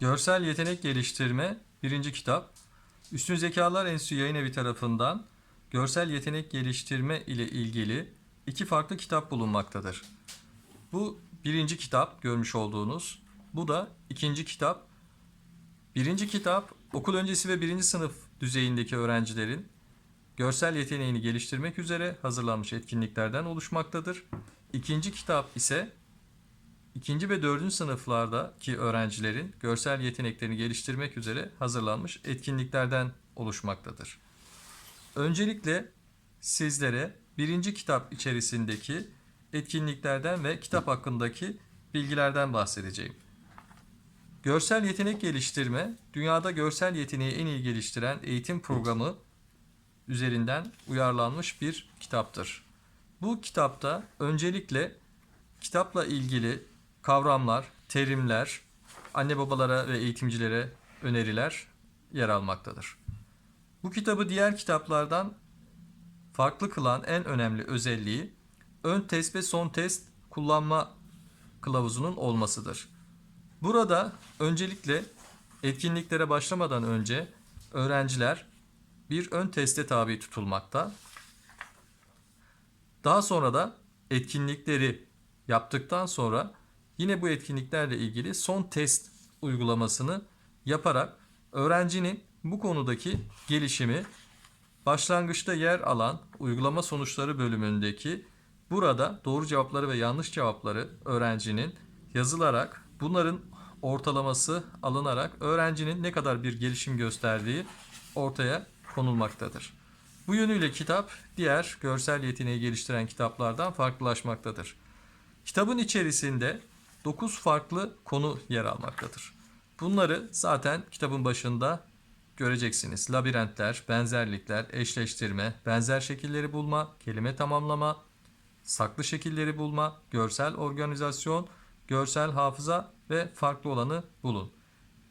Görsel Yetenek Geliştirme 1. kitap. Üstün Zekalar Enstitüsü Yayın Evi tarafından görsel yetenek geliştirme ile ilgili iki farklı kitap bulunmaktadır. Bu birinci kitap görmüş olduğunuz. Bu da ikinci kitap. Birinci kitap okul öncesi ve birinci sınıf düzeyindeki öğrencilerin görsel yeteneğini geliştirmek üzere hazırlanmış etkinliklerden oluşmaktadır. İkinci kitap ise ikinci ve dördüncü sınıflardaki öğrencilerin görsel yeteneklerini geliştirmek üzere hazırlanmış etkinliklerden oluşmaktadır. Öncelikle sizlere birinci kitap içerisindeki etkinliklerden ve kitap hakkındaki bilgilerden bahsedeceğim. Görsel yetenek geliştirme, dünyada görsel yeteneği en iyi geliştiren eğitim programı üzerinden uyarlanmış bir kitaptır. Bu kitapta öncelikle kitapla ilgili kavramlar, terimler, anne babalara ve eğitimcilere öneriler yer almaktadır. Bu kitabı diğer kitaplardan farklı kılan en önemli özelliği ön test ve son test kullanma kılavuzunun olmasıdır. Burada öncelikle etkinliklere başlamadan önce öğrenciler bir ön teste tabi tutulmakta. Daha sonra da etkinlikleri yaptıktan sonra yine bu etkinliklerle ilgili son test uygulamasını yaparak öğrencinin bu konudaki gelişimi başlangıçta yer alan uygulama sonuçları bölümündeki burada doğru cevapları ve yanlış cevapları öğrencinin yazılarak bunların ortalaması alınarak öğrencinin ne kadar bir gelişim gösterdiği ortaya konulmaktadır. Bu yönüyle kitap diğer görsel yeteneği geliştiren kitaplardan farklılaşmaktadır. Kitabın içerisinde 9 farklı konu yer almaktadır. Bunları zaten kitabın başında göreceksiniz. Labirentler, benzerlikler, eşleştirme, benzer şekilleri bulma, kelime tamamlama, saklı şekilleri bulma, görsel organizasyon, görsel hafıza ve farklı olanı bulun.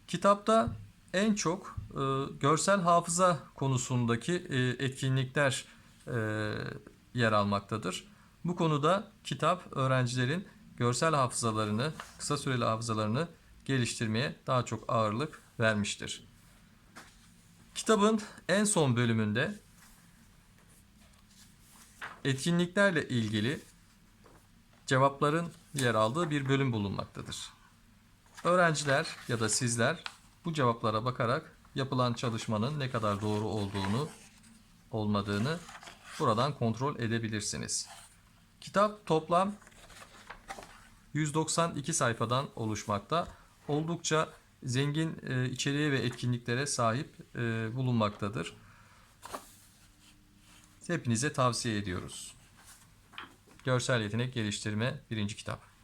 Kitapta en çok e, görsel hafıza konusundaki e, etkinlikler e, yer almaktadır. Bu konuda kitap öğrencilerin görsel hafızalarını, kısa süreli hafızalarını geliştirmeye daha çok ağırlık vermiştir. Kitabın en son bölümünde etkinliklerle ilgili cevapların yer aldığı bir bölüm bulunmaktadır. Öğrenciler ya da sizler bu cevaplara bakarak yapılan çalışmanın ne kadar doğru olduğunu, olmadığını buradan kontrol edebilirsiniz. Kitap toplam 192 sayfadan oluşmakta. Oldukça zengin e, içeriğe ve etkinliklere sahip e, bulunmaktadır. Hepinize tavsiye ediyoruz. Görsel Yetenek Geliştirme 1. Kitap.